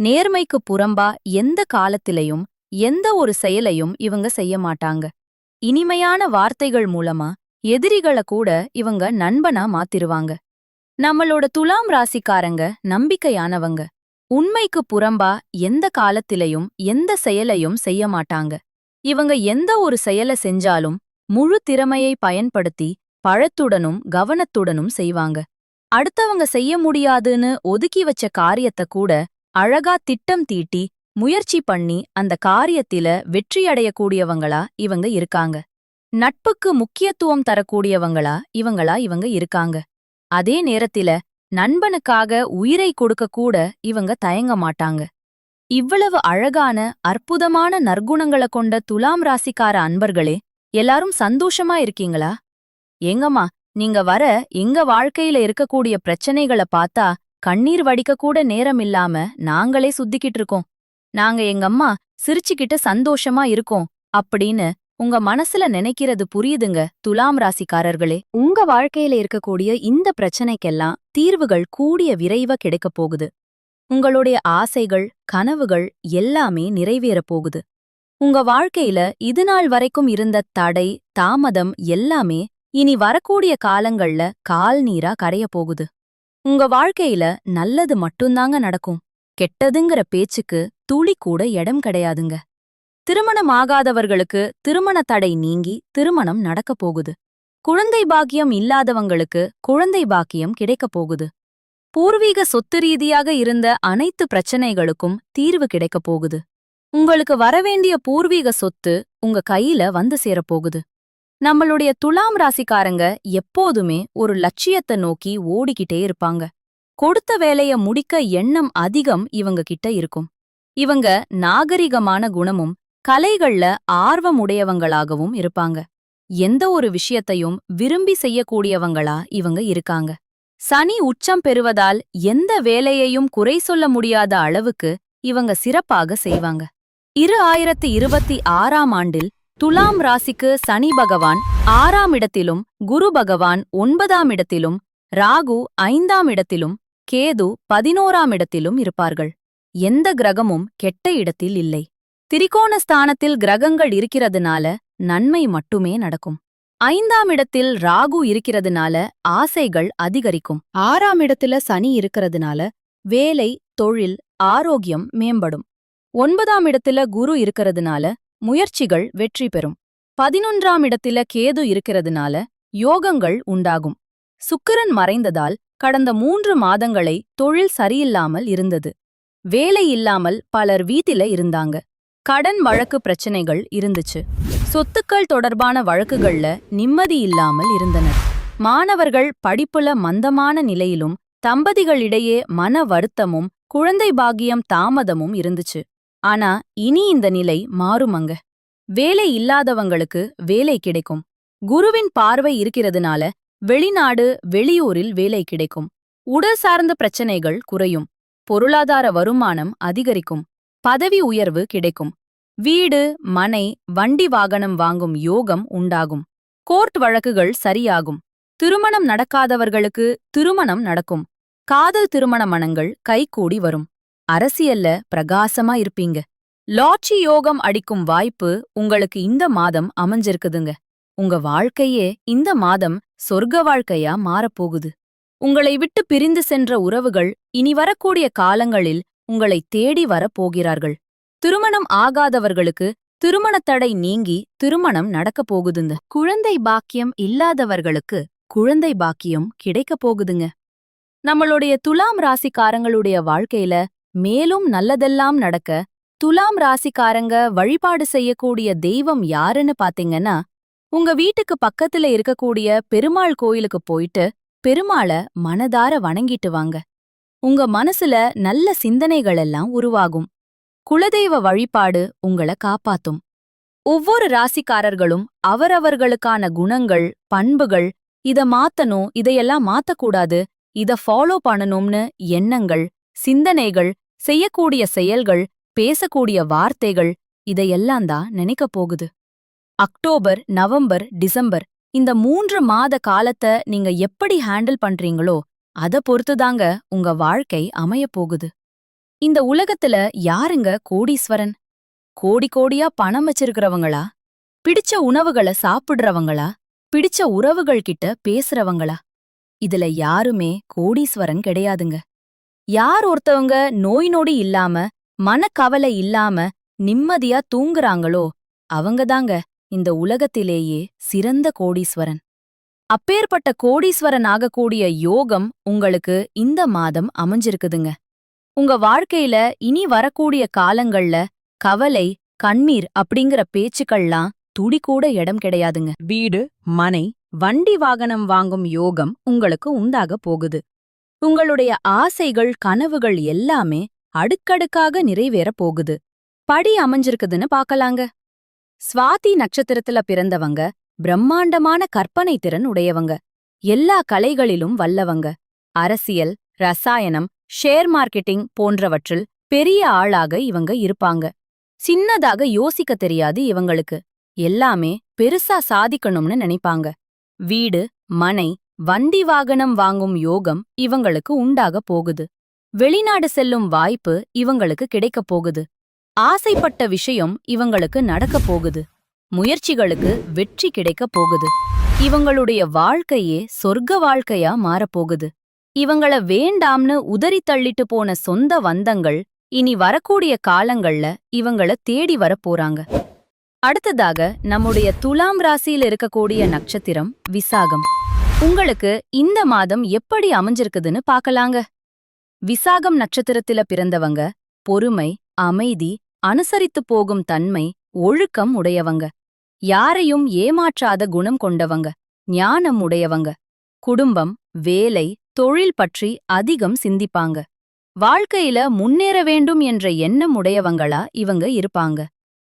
நேர்மைக்கு புறம்பா எந்த காலத்திலையும் எந்த ஒரு செயலையும் இவங்க செய்ய மாட்டாங்க. இனிமையான வார்த்தைகள் மூலமா எதிரிகளை கூட இவங்க நண்பனா மாத்திருவாங்க. நம்மளோட துலாம் ராசிக்காரங்க நம்பிக்கையானவங்க. உண்மைக்கு புறம்பா எந்த காலத்திலையும் எந்த செயலையும் செய்ய மாட்டாங்க. இவங்க எந்த ஒரு செயலை செஞ்சாலும் முழு திறமையை பயன்படுத்தி பழத்துடனும் கவனத்துடனும் செய்வாங்க. அடுத்தவங்க செய்ய முடியாதுன்னு ஒதுக்கி வச்ச காரியத்தை கூட அழகா திட்டம் தீட்டி முயற்சி பண்ணி அந்த காரியத்தில வெற்றியடையக்கூடியவங்களா இவங்க இருக்காங்க. நட்புக்கு முக்கியத்துவம் தரக்கூடியவங்களா இவங்களா இவங்க இருக்காங்க. அதே நேரத்தில நண்பனுக்காக உயிரை கொடுக்க கூட இவங்க தயங்க மாட்டாங்க. இவ்வளவு அழகான அற்புதமான நற்குணங்கள கொண்ட துலாம் ராசிக்கார அன்பர்களே எல்லாரும் சந்தோஷமா இருக்கீங்களா? ஏங்கம்மா நீங்க வர எங்க வாழ்க்கையில இருக்கக்கூடிய பிரச்சனைகள பார்த்தா கண்ணீர் வடிக்க கூட நேரம் இல்லாம நாங்களே சுத்திக்கிட்டு இருக்கோம். நாங்க எங்கம்மா சிரிச்சுக்கிட்டு சந்தோஷமா இருக்கோம் அப்படின்னு உங்க மனசுல நினைக்கிறது புரியுதுங்க துலாம் ராசிக்காரர்களே. உங்க வாழ்க்கையில இருக்கக்கூடிய இந்த பிரச்சனைக்கெல்லாம் தீர்வுகள் கூடிய விரைவா கிடைக்கப் போகுது. உங்களுடைய ஆசைகள் கனவுகள் எல்லாமே நிறைவேறப் போகுது. உங்க வாழ்க்கையில இதுநாள் வரைக்கும் இருந்த தடை தாமதம் எல்லாமே இனி வரக்கூடிய காலங்கள்ல கால் நீரா கரைய போகுது. உங்க வாழ்க்கையில நல்லது மட்டும்தாங்க நடக்கும். கெட்டதுங்கிற பேச்சுக்கு துளி கூட இடம் கிடையாதுங்க. திருமணம் ஆகாதவர்களுக்கு திருமண தடை நீங்கி திருமணம் நடக்கப் போகுது. குழந்தை பாக்கியம் இல்லாதவங்களுக்கு குழந்தை பாக்கியம் கிடைக்கப் போகுது. பூர்வீக சொத்து ரீதியாக இருந்த அனைத்து பிரச்சனைகளுக்கும் தீர்வு கிடைக்கப் போகுது. உங்களுக்கு வரவேண்டிய பூர்வீக சொத்து உங்க கையில வந்து சேரப்போகுது நம்மளுடைய துலாம் ராசிக்காரங்க எப்போதுமே ஒரு லட்சியத்தை நோக்கி ஓடிக்கிட்டே இருப்பாங்க. கொடுத்த வேலைய முடிக்க எண்ணம் அதிகம் இவங்க கிட்ட இருக்கும். இவங்க நாகரிகமான குணமும் கலைகள்ல ஆர்வம் உடையவங்களாகவும் இருப்பாங்க. எந்த ஒரு விஷயத்தையும் விரும்பி செய்யக்கூடியவங்களா இவங்க இருக்காங்க. சனி உச்சம் பெறுவதால் எந்த வேலையையும் குறை சொல்ல முடியாத அளவுக்கு இவங்க சிறப்பாக செய்வாங்க. இரு ஆயிரத்தி இருபத்தி ஆறாம் ஆண்டில் துலாம் ராசிக்கு சனி பகவான் ஆறாம் இடத்திலும் குரு பகவான் ஒன்பதாம் இடத்திலும் ராகு ஐந்தாம் இடத்திலும் கேது பதினோராம் இடத்திலும் இருப்பார்கள். எந்த கிரகமும் கெட்ட இடத்தில் இல்லை. திரிகோண ஸ்தானத்தில் கிரகங்கள் இருக்கிறதுனால நன்மை மட்டுமே நடக்கும். ஐந்தாம் இடத்தில் ராகு இருக்கிறதுனால ஆசைகள் அதிகரிக்கும். ஆறாம் இடத்துல சனி இருக்கிறதுனால வேலை தொழில் ஆரோக்கியம் மேம்படும். ஒன்பதாம் இடத்துல குரு இருக்கிறதுனால முயற்சிகள் வெற்றி பெறும். பதினொன்றாம் இடத்தில கேது இருக்கிறதுனால யோகங்கள் உண்டாகும். சுக்கிரன் மறைந்ததால் கடந்த மூன்று மாதங்களை தொழில் சரியில்லாமல் இருந்தது. வேலை இல்லாமல் பலர் வீட்டில இருந்தாங்க. கடன் வழக்கு பிரச்சனைகள் இருந்துச்சு. சொத்துக்கள் தொடர்பான வழக்குகள்ல நிம்மதி இல்லாமல் இருந்தனர். மாணவர்கள் படிப்புல மந்தமான நிலையிலும் தம்பதிகளிடையே மன வருத்தமும் குழந்தை பாகியம் தாமதமும் இருந்துச்சு. ஆனா இனி இந்த நிலை மாறுமங்க. வேலை இல்லாதவங்களுக்கு வேலை கிடைக்கும். குருவின் பார்வை இருக்கிறதுனால வெளிநாடு வெளியூரில் வேலை கிடைக்கும். உடல் சார்ந்த பிரச்சனைகள் குறையும். பொருளாதார வருமானம் அதிகரிக்கும். பதவி உயர்வு கிடைக்கும். வீடு மனை வண்டி வாகனம் வாங்கும் யோகம் உண்டாகும். கோர்ட் வழக்குகள் சரியாகும். திருமணம் நடக்காதவர்களுக்கு திருமணம் நடக்கும். காதல் திருமண மனங்கள் கைகூடி வரும். அரசியல்ல பிரகாசமா இருப்பீங்க. லாட்சி யோகம் அடிக்கும் வாய்ப்பு உங்களுக்கு இந்த மாதம் அமைஞ்சிருக்குதுங்க. உங்க வாழ்க்கையே இந்த மாதம் சொர்க்க வாழ்க்கையா மாறப்போகுது. உங்களை விட்டு பிரிந்து சென்ற உறவுகள் இனி வரக்கூடிய காலங்களில் உங்களை தேடி வரப் போகிறார்கள் திருமணம் ஆகாதவர்களுக்கு திருமணத் தடை நீங்கி திருமணம் நடக்கப் போகுதுங்க. குழந்தை பாக்கியம் இல்லாதவர்களுக்கு குழந்தை பாக்கியம் கிடைக்கப் போகுதுங்க. நம்மளுடைய துலாம் ராசிக்காரங்களுடைய வாழ்க்கையில மேலும் நல்லதெல்லாம் நடக்க துலாம் ராசிக்காரங்க வழிபாடு செய்யக்கூடிய தெய்வம் யாருன்னு பாத்தீங்கன்னா உங்க வீட்டுக்கு பக்கத்துல இருக்கக்கூடிய பெருமாள் கோயிலுக்கு போயிட்டு பெருமாள மனதார வணங்கிட்டு வாங்க. உங்க மனசுல நல்ல சிந்தனைகள் எல்லாம் உருவாகும். குலதெய்வ வழிபாடு உங்கள காப்பாத்தும். ஒவ்வொரு ராசிக்காரர்களும் அவரவர்களுக்கான குணங்கள் பண்புகள் இத மாத்தணும் இதையெல்லாம் மாத்தக்கூடாது இத ஃபாலோ பண்ணணும்னு எண்ணங்கள் சிந்தனைகள் செய்யக்கூடிய செயல்கள் பேசக்கூடிய வார்த்தைகள் இதையெல்லாம் தான் நினைக்கப் போகுது. அக்டோபர் நவம்பர் டிசம்பர் இந்த மூன்று மாத காலத்தை நீங்க எப்படி ஹேண்டில் பண்றீங்களோ அத பொறுத்துதாங்க உங்க வாழ்க்கை அமையப் போகுது. இந்த உலகத்துல யாருங்க கோடீஸ்வரன்? கோடி கோடியா பணம் வச்சிருக்கிறவங்களா? பிடிச்ச உணவுகளை சாப்பிடுறவங்களா? பிடிச்ச உறவுகள் கிட்ட பேசுறவங்களா? இதுல யாருமே கோடீஸ்வரன் கிடையாதுங்க. யார் ஒருத்தவங்க நோய் நொடி இல்லாம மனக்கவலை இல்லாம நிம்மதியா தூங்குறாங்களோ அவங்கதாங்க இந்த உலகத்திலேயே சிறந்த கோடீஸ்வரன். அப்பேற்பட்ட கோடீஸ்வரன் ஆகக்கூடிய யோகம் உங்களுக்கு இந்த மாதம் அமைஞ்சிருக்குதுங்க. உங்க வாழ்க்கையில இனி வரக்கூடிய காலங்கள்ல கவலை கண்ணீர் அப்படிங்கிற பேச்சுக்கள்லாம் துடி கூட இடம் கிடையாதுங்க. வீடு மனை வண்டி வாகனம் வாங்கும் யோகம் உங்களுக்கு உண்டாக போகுது. உங்களுடைய ஆசைகள் கனவுகள் எல்லாமே அடுக்கடுக்காக நிறைவேறப் போகுது. படி அமைஞ்சிருக்குதுன்னு பாக்கலாங்க சுவாதி நட்சத்திரத்துல பிறந்தவங்க பிரம்மாண்டமான கற்பனை திறன் உடையவங்க எல்லா கலைகளிலும் வல்லவங்க. அரசியல் ரசாயனம் ஷேர் மார்க்கெட்டிங் போன்றவற்றில் பெரிய ஆளாக இவங்க இருப்பாங்க. சின்னதாக யோசிக்க தெரியாது இவங்களுக்கு. எல்லாமே பெருசா சாதிக்கணும்னு நினைப்பாங்க. வீடு மனை வண்டி வாகனம் வாங்கும் யோகம் இவங்களுக்கு உண்டாக போகுது. வெளிநாடு செல்லும் வாய்ப்பு இவங்களுக்கு கிடைக்கப் போகுது. ஆசைப்பட்ட விஷயம் இவங்களுக்கு நடக்கப் போகுது. முயற்சிகளுக்கு வெற்றி கிடைக்கப் போகுது. இவங்களுடைய வாழ்க்கையே சொர்க்க வாழ்க்கையா மாறப்போகுது இவங்கள வேண்டாம்னு உதறி தள்ளிட்டு போன சொந்த வந்தங்கள் இனி வரக்கூடிய காலங்கள்ல இவங்கள தேடி வரப்போறாங்க அடுத்ததாக நம்முடைய துலாம் ராசியில் இருக்கக்கூடிய நட்சத்திரம் விசாகம். உங்களுக்கு இந்த மாதம் எப்படி அமைஞ்சிருக்குதுன்னு பார்க்கலாங்க. விசாகம் நட்சத்திரத்தில பிறந்தவங்க பொறுமை அமைதி அனுசரித்து போகும் தன்மை ஒழுக்கம் உடையவங்க. யாரையும் ஏமாற்றாத குணம் கொண்டவங்க ஞானம் உடையவங்க. குடும்பம் வேலை தொழில் பற்றி அதிகம் சிந்திப்பாங்க. வாழ்க்கையில முன்னேற வேண்டும் என்ற எண்ணம் உடையவங்களா இவங்க இருப்பாங்க.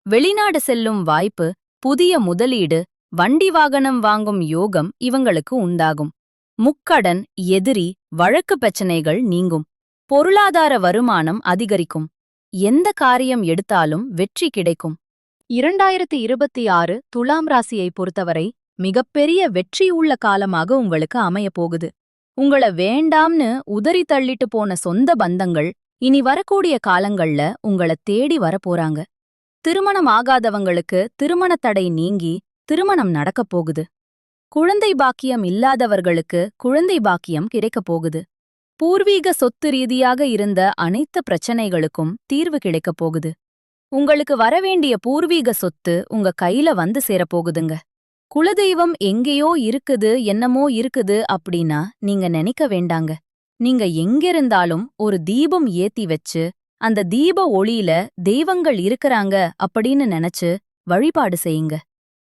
வெளிநாடு செல்லும் வாய்ப்பு புதிய முதலீடு வண்டி வாகனம் வாங்கும் யோகம் இவங்களுக்கு உண்டாகும். முக்கடன் எதிரி வழக்கு பிரச்சனைகள் நீங்கும். பொருளாதார வருமானம் அதிகரிக்கும். எந்த காரியம் எடுத்தாலும் வெற்றி கிடைக்கும். இரண்டாயிரத்தி இருபத்தி ஆறு துலாம் ராசியை பொறுத்தவரை மிகப்பெரிய வெற்றி உள்ள காலமாக உங்களுக்கு அமையப் போகுது. உங்கள வேண்டாம்னு உதறி தள்ளிட்டு போன சொந்த பந்தங்கள் இனி வரக்கூடிய காலங்கள்ல உங்கள தேடி வரப்போறாங்க திருமணம் ஆகாதவங்களுக்கு திருமண தடை நீங்கி திருமணம் நடக்கப் போகுது. குழந்தை பாக்கியம் இல்லாதவர்களுக்கு குழந்தை பாக்கியம் கிடைக்கப் போகுது. பூர்வீக சொத்து ரீதியாக இருந்த அனைத்து பிரச்சனைகளுக்கும் தீர்வு கிடைக்கப் போகுது. உங்களுக்கு வரவேண்டிய பூர்வீக சொத்து உங்க கையில வந்து சேரப்போகுதுங்க குலதெய்வம் எங்கேயோ இருக்குது என்னமோ இருக்குது அப்படின்னா நீங்க நினைக்க வேண்டாங்க. நீங்க எங்கிருந்தாலும் ஒரு தீபம் ஏத்தி வச்சு அந்த தீப ஒளியில தெய்வங்கள் இருக்கறாங்க அப்படின்னு நினைச்சு வழிபாடு செய்யுங்க.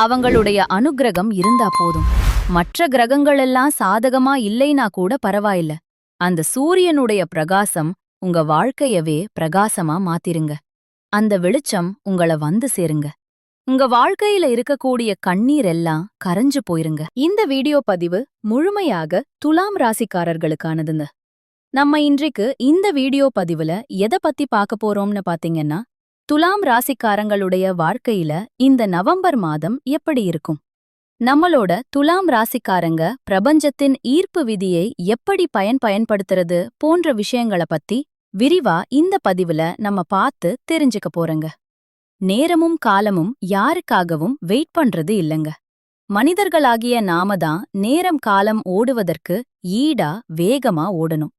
அவங்களுடைய அனுக்கிரகம் இருந்தா போதும். மற்ற கிரகங்களெல்லாம் சாதகமா இல்லைனா கூட பரவாயில்ல. அந்த சூரியனுடைய பிரகாசம் உங்க வாழ்க்கையவே பிரகாசமா மாத்திருங்க. அந்த வெளிச்சம் உங்கள வந்து சேருங்க. உங்க வாழ்க்கையில இருக்கக்கூடிய கண்ணீர் எல்லாம் கரைஞ்சு போயிருங்க. இந்த வீடியோ பதிவு முழுமையாக துலாம் ராசிக்காரர்களுக்கானதுங்க. நம்ம இன்றைக்கு இந்த வீடியோ பதிவுல எதை பத்தி பார்க்க போறோம்னு பாத்தீங்கன்னா துலாம் ராசிக்காரங்களுடைய வாழ்க்கையில இந்த நவம்பர் மாதம் எப்படி இருக்கும்? நம்மளோட துலாம் ராசிக்காரங்க பிரபஞ்சத்தின் ஈர்ப்பு விதியை எப்படி பயன் பயன்படுத்துறது போன்ற விஷயங்கள பத்தி விரிவா இந்த பதிவுல நம்ம பார்த்து தெரிஞ்சுக்க போறங்க. நேரமும் காலமும் யாருக்காகவும் வெயிட் பண்றது இல்லங்க. மனிதர்களாகிய நாம தான் நேரம் காலம் ஓடுவதற்கு ஈடா வேகமா ஓடணும்.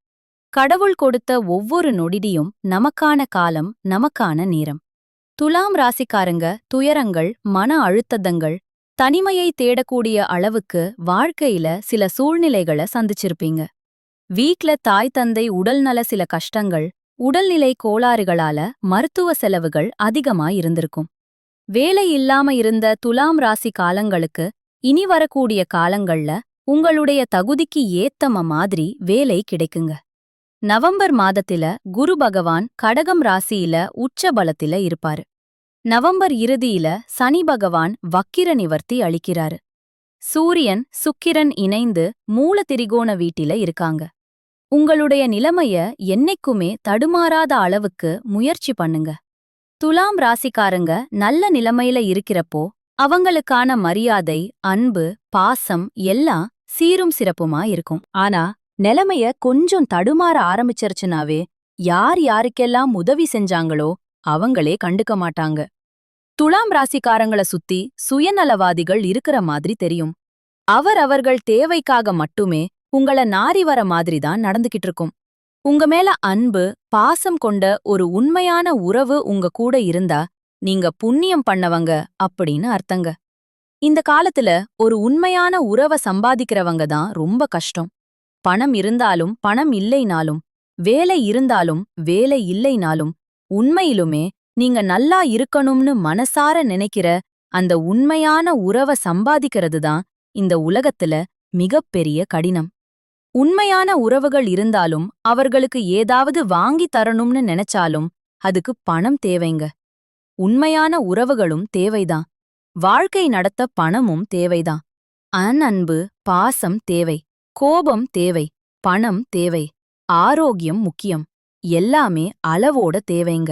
கடவுள் கொடுத்த ஒவ்வொரு நொடிடியும் நமக்கான காலம் நமக்கான நேரம். துலாம் ராசிக்காரங்க துயரங்கள் மன அழுத்தங்கள் தனிமையை தேடக்கூடிய அளவுக்கு வாழ்க்கையில சில சூழ்நிலைகளை சந்திச்சிருப்பீங்க. வீட்ல தாய் தந்தை உடல்நல சில கஷ்டங்கள் உடல்நிலை கோளாறுகளால மருத்துவ செலவுகள் அதிகமா இருந்திருக்கும். வேலை இல்லாம இருந்த துலாம் ராசி காலங்களுக்கு இனி வரக்கூடிய காலங்கள்ல உங்களுடைய தகுதிக்கு ஏத்தம மாதிரி வேலை கிடைக்குங்க. நவம்பர் மாதத்தில குரு பகவான் கடகம் ராசியில உச்ச பலத்தில இருப்பாரு. நவம்பர் இறுதியில சனி பகவான் வக்கிர நிவர்த்தி அளிக்கிறாரு. சூரியன் சுக்கிரன் இணைந்து மூல திரிகோண வீட்டில இருக்காங்க. உங்களுடைய நிலைமைய என்னைக்குமே தடுமாறாத அளவுக்கு முயற்சி பண்ணுங்க. துலாம் ராசிக்காரங்க நல்ல நிலைமையில இருக்கிறப்போ அவங்களுக்கான மரியாதை அன்பு பாசம் எல்லாம் சீரும் சிறப்புமா இருக்கும். ஆனா நிலைமைய கொஞ்சம் தடுமாற ஆரம்பிச்சிருச்சுனாவே யார் யாருக்கெல்லாம் உதவி செஞ்சாங்களோ அவங்களே கண்டுக்க மாட்டாங்க. துலாம் ராசிக்காரங்கள சுத்தி சுயநலவாதிகள் இருக்கிற மாதிரி தெரியும். அவர் அவர்கள் தேவைக்காக மட்டுமே உங்கள நாரி வர மாதிரி தான் நடந்துகிட்டு இருக்கும். உங்க மேல அன்பு பாசம் கொண்ட ஒரு உண்மையான உறவு உங்க கூட இருந்தா நீங்க புண்ணியம் பண்ணவங்க அப்படின்னு அர்த்தங்க. இந்த காலத்துல ஒரு உண்மையான உறவை சம்பாதிக்கிறவங்க தான் ரொம்ப கஷ்டம். பணம் இருந்தாலும் பணம் இல்லைனாலும் வேலை இருந்தாலும் வேலை இல்லைனாலும் உண்மையிலுமே நீங்க நல்லா இருக்கணும்னு மனசார நினைக்கிற அந்த உண்மையான உறவை சம்பாதிக்கிறது தான் இந்த உலகத்துல மிகப்பெரிய கடினம். உண்மையான உறவுகள் இருந்தாலும் அவர்களுக்கு ஏதாவது வாங்கி தரணும்னு நினைச்சாலும் அதுக்கு பணம் தேவைங்க. உண்மையான உறவுகளும் தேவைதான். வாழ்க்கை நடத்த பணமும் தேவைதான். அன்பு பாசம் தேவை. கோபம் தேவை பணம் தேவை ஆரோக்கியம் முக்கியம். எல்லாமே அளவோட தேவைங்க.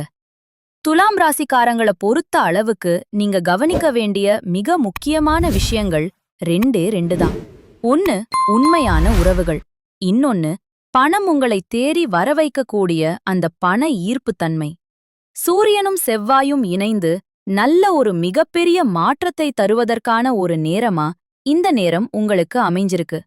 துலாம் ராசிக்காரங்கள பொறுத்த அளவுக்கு நீங்க கவனிக்க வேண்டிய மிக முக்கியமான விஷயங்கள் ரெண்டே ரெண்டு தான். ஒன்னு உண்மையான உறவுகள். இன்னொன்னு பணம் உங்களை தேறி வரவைக்கக்கூடிய அந்த பண ஈர்ப்புத்தன்மை. சூரியனும் செவ்வாயும் இணைந்து நல்ல ஒரு மிகப்பெரிய மாற்றத்தை தருவதற்கான ஒரு நேரமா இந்த நேரம் உங்களுக்கு அமைஞ்சிருக்கு.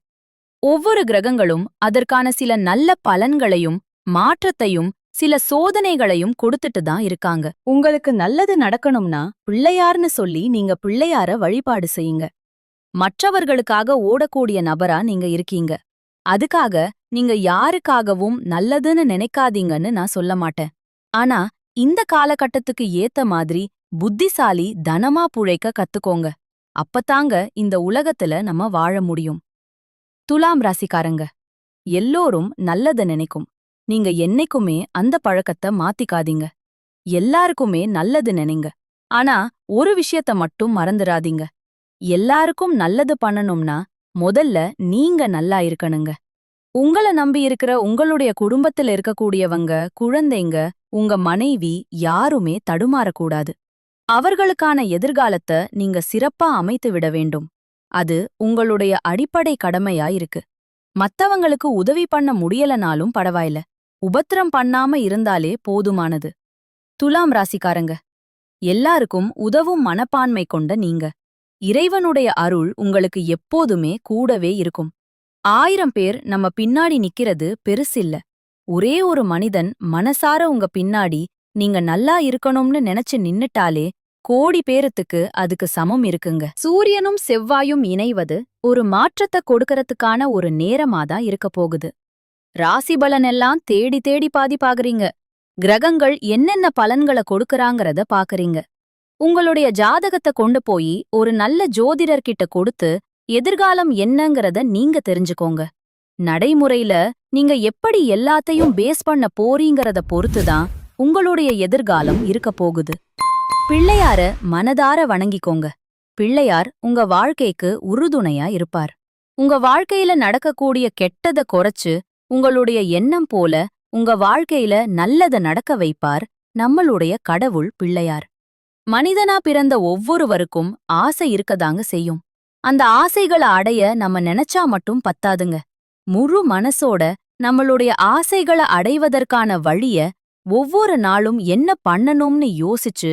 ஒவ்வொரு கிரகங்களும் அதற்கான சில நல்ல பலன்களையும் மாற்றத்தையும் சில சோதனைகளையும் கொடுத்துட்டு தான் இருக்காங்க. உங்களுக்கு நல்லது நடக்கணும்னா பிள்ளையார்னு சொல்லி நீங்க பிள்ளையார வழிபாடு செய்யுங்க. மற்றவர்களுக்காக ஓடக்கூடிய நபரா நீங்க இருக்கீங்க. அதுக்காக நீங்க யாருக்காகவும் நல்லதுன்னு நினைக்காதீங்கன்னு நான் சொல்ல மாட்டேன். ஆனா இந்த காலகட்டத்துக்கு ஏத்த மாதிரி புத்திசாலி தனமா புழைக்க கத்துக்கோங்க. அப்பத்தாங்க இந்த உலகத்துல நம்ம வாழ முடியும். துலாம் ராசிக்காரங்க. எல்லோரும் நல்லத நினைக்கும். நீங்க என்னைக்குமே அந்த பழக்கத்தை மாத்திக்காதீங்க. எல்லாருக்குமே நல்லது நினைங்க. ஆனா ஒரு விஷயத்த மட்டும் மறந்துடாதீங்க எல்லாருக்கும் நல்லது பண்ணணும்னா முதல்ல நீங்க நல்லா இருக்கணுங்க. உங்கள நம்பி இருக்கிற உங்களுடைய குடும்பத்துல இருக்கக்கூடியவங்க குழந்தைங்க உங்க மனைவி யாருமே தடுமாறக்கூடாது. அவர்களுக்கான எதிர்காலத்தை நீங்க சிறப்பா அமைத்து விட வேண்டும். அது உங்களுடைய அடிப்படை கடமையா இருக்கு மத்தவங்களுக்கு உதவி பண்ண முடியலனாலும் பரவாயில்ல. உபத்திரம் பண்ணாம இருந்தாலே போதுமானது. துலாம் ராசிக்காரங்க எல்லாருக்கும் உதவும் மனப்பான்மை கொண்ட நீங்க. இறைவனுடைய அருள் உங்களுக்கு எப்போதுமே கூடவே இருக்கும். ஆயிரம் பேர் நம்ம பின்னாடி நிக்கிறது பெருசில்ல. ஒரே ஒரு மனிதன் மனசார உங்க பின்னாடி நீங்க நல்லா இருக்கணும்னு நினைச்சு நின்னுட்டாலே கோடி பேரத்துக்கு அதுக்கு சமம் இருக்குங்க. சூரியனும் செவ்வாயும் இணைவது ஒரு மாற்றத்தை கொடுக்கறதுக்கான ஒரு நேரமாதான் இருக்க போகுது. ராசி பலனெல்லாம் தேடி தேடி பாதி பாக்குறீங்க கிரகங்கள் என்னென்ன பலன்களை கொடுக்கறாங்கறத பாக்குறீங்க. உங்களுடைய ஜாதகத்தை கொண்டு போய் ஒரு நல்ல ஜோதிடர்கிட்ட கொடுத்து எதிர்காலம் என்னங்கறத நீங்க தெரிஞ்சுக்கோங்க. நடைமுறையில நீங்க எப்படி எல்லாத்தையும் பேஸ் பண்ண போறீங்கறத பொறுத்துதான் உங்களுடைய எதிர்காலம் இருக்க போகுது. பிள்ளையார மனதார வணங்கிக்கோங்க. பிள்ளையார் உங்க வாழ்க்கைக்கு உறுதுணையா இருப்பார். உங்க வாழ்க்கையில நடக்கக்கூடிய கெட்டத குறைச்சு உங்களுடைய எண்ணம் போல உங்க வாழ்க்கையில நல்லத நடக்க வைப்பார் நம்மளுடைய கடவுள் பிள்ளையார். மனிதனா பிறந்த ஒவ்வொருவருக்கும் ஆசை இருக்கதாங்க செய்யும். அந்த ஆசைகளை அடைய நம்ம நினைச்சா மட்டும் பத்தாதுங்க. முழு மனசோட நம்மளுடைய ஆசைகளை அடைவதற்கான வழிய ஒவ்வொரு நாளும் என்ன பண்ணணும்னு யோசிச்சு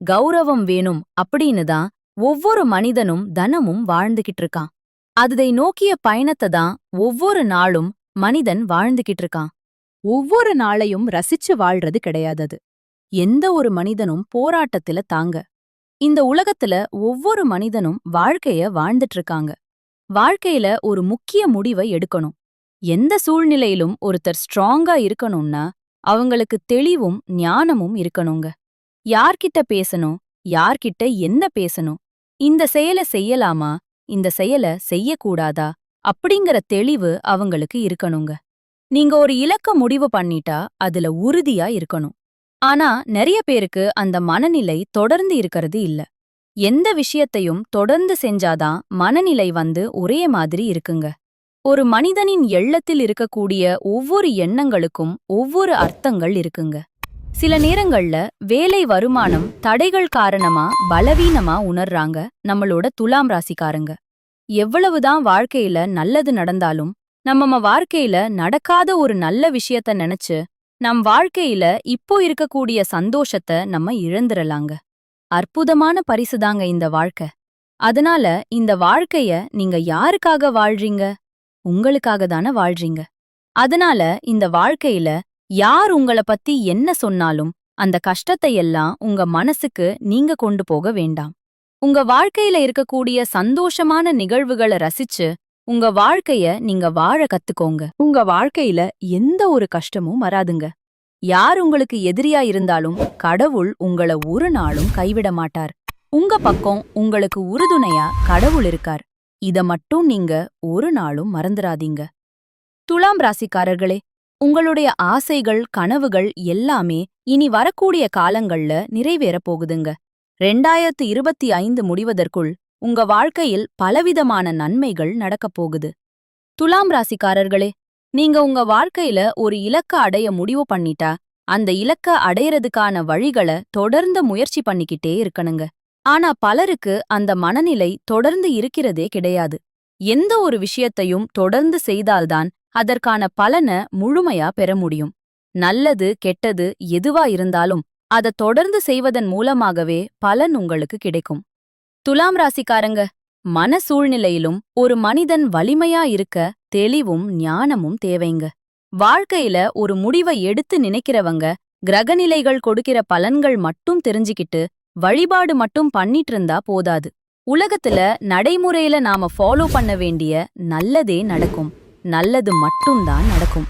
கௌரவம் வேணும் அப்படின்னு தான் ஒவ்வொரு மனிதனும் தனமும் வாழ்ந்துகிட்டு இருக்கான். அதை நோக்கிய பயணத்தை தான் ஒவ்வொரு நாளும் மனிதன் வாழ்ந்துகிட்டு இருக்கான். ஒவ்வொரு நாளையும் ரசிச்சு வாழ்றது கிடையாதது எந்த ஒரு மனிதனும் போராட்டத்துல தாங்க. இந்த உலகத்துல ஒவ்வொரு மனிதனும் வாழ்க்கைய வாழ்ந்துட்டு இருக்காங்க. வாழ்க்கையில ஒரு முக்கிய முடிவை எடுக்கணும். எந்த சூழ்நிலையிலும் ஒருத்தர் ஸ்ட்ராங்கா இருக்கணும்னா அவங்களுக்கு தெளிவும் ஞானமும் இருக்கணுங்க. யார்கிட்ட பேசணும்? யார்கிட்ட என்ன பேசணும்? இந்த செயல செய்யலாமா? இந்த செயல செய்யக்கூடாதா? அப்படிங்கிற தெளிவு அவங்களுக்கு இருக்கணுங்க. நீங்க ஒரு இலக்க முடிவு பண்ணிட்டா அதுல உறுதியா இருக்கணும். ஆனா நிறைய பேருக்கு அந்த மனநிலை தொடர்ந்து இருக்கறது இல்ல. எந்த விஷயத்தையும் தொடர்ந்து செஞ்சாதான் மனநிலை வந்து ஒரே மாதிரி இருக்குங்க. ஒரு மனிதனின் எள்ளத்தில் இருக்கக்கூடிய ஒவ்வொரு எண்ணங்களுக்கும் ஒவ்வொரு அர்த்தங்கள் இருக்குங்க. சில நேரங்கள்ல வேலை வருமானம் தடைகள் காரணமா பலவீனமா உணர்றாங்க நம்மளோட துலாம் ராசிக்காரங்க. எவ்வளவுதான் வாழ்க்கையில நல்லது நடந்தாலும் நம்ம வாழ்க்கையில நடக்காத ஒரு நல்ல விஷயத்த நினைச்சு நம் வாழ்க்கையில இப்போ இருக்கக்கூடிய சந்தோஷத்தை நம்ம இழந்துறலாங்க. அற்புதமான பரிசுதாங்க இந்த வாழ்க்கை. அதனால இந்த வாழ்க்கைய நீங்க யாருக்காக வாழ்றீங்க? உங்களுக்காக தானே வாழ்றீங்க. அதனால இந்த வாழ்க்கையில யார் உங்கள பத்தி என்ன சொன்னாலும் அந்த கஷ்டத்தை எல்லாம் உங்க மனசுக்கு நீங்க கொண்டு போக வேண்டாம். உங்க வாழ்க்கையில இருக்கக்கூடிய சந்தோஷமான நிகழ்வுகளை ரசிச்சு உங்க வாழ்க்கைய நீங்க வாழ கத்துக்கோங்க. உங்க வாழ்க்கையில எந்த ஒரு கஷ்டமும் வராதுங்க. யார் உங்களுக்கு எதிரியா இருந்தாலும் கடவுள் உங்கள ஒரு நாளும் கைவிட மாட்டார். உங்க பக்கம் உங்களுக்கு உறுதுணையா கடவுள் இருக்கார். இத மட்டும் நீங்க ஒரு நாளும் மறந்துடாதீங்க துலாம் ராசிக்காரர்களே உங்களுடைய ஆசைகள் கனவுகள் எல்லாமே இனி வரக்கூடிய காலங்கள்ல நிறைவேறப் போகுதுங்க. ரெண்டாயிரத்து இருபத்தி ஐந்து முடிவதற்குள் உங்க வாழ்க்கையில் பலவிதமான நன்மைகள் நடக்கப் போகுது. துலாம் ராசிக்காரர்களே நீங்க உங்க வாழ்க்கையில ஒரு இலக்க அடைய முடிவு பண்ணிட்டா அந்த இலக்க அடையறதுக்கான வழிகள தொடர்ந்து முயற்சி பண்ணிக்கிட்டே இருக்கணுங்க. ஆனா பலருக்கு அந்த மனநிலை தொடர்ந்து இருக்கிறதே கிடையாது. எந்த ஒரு விஷயத்தையும் தொடர்ந்து செய்தால்தான் அதற்கான பலன முழுமையா பெற முடியும். நல்லது கெட்டது எதுவா இருந்தாலும் அதை தொடர்ந்து செய்வதன் மூலமாகவே பலன் உங்களுக்கு கிடைக்கும். துலாம் ராசிக்காரங்க மன சூழ்நிலையிலும் ஒரு மனிதன் வலிமையா இருக்க தெளிவும் ஞானமும் தேவைங்க. வாழ்க்கையில ஒரு முடிவை எடுத்து நினைக்கிறவங்க கிரகநிலைகள் கொடுக்கிற பலன்கள் மட்டும் தெரிஞ்சுக்கிட்டு வழிபாடு மட்டும் பண்ணிட்டு இருந்தா போதாது. உலகத்துல நடைமுறையில நாம ஃபாலோ பண்ண வேண்டிய நல்லதே நடக்கும். நல்லது மட்டும்தான் நடக்கும்.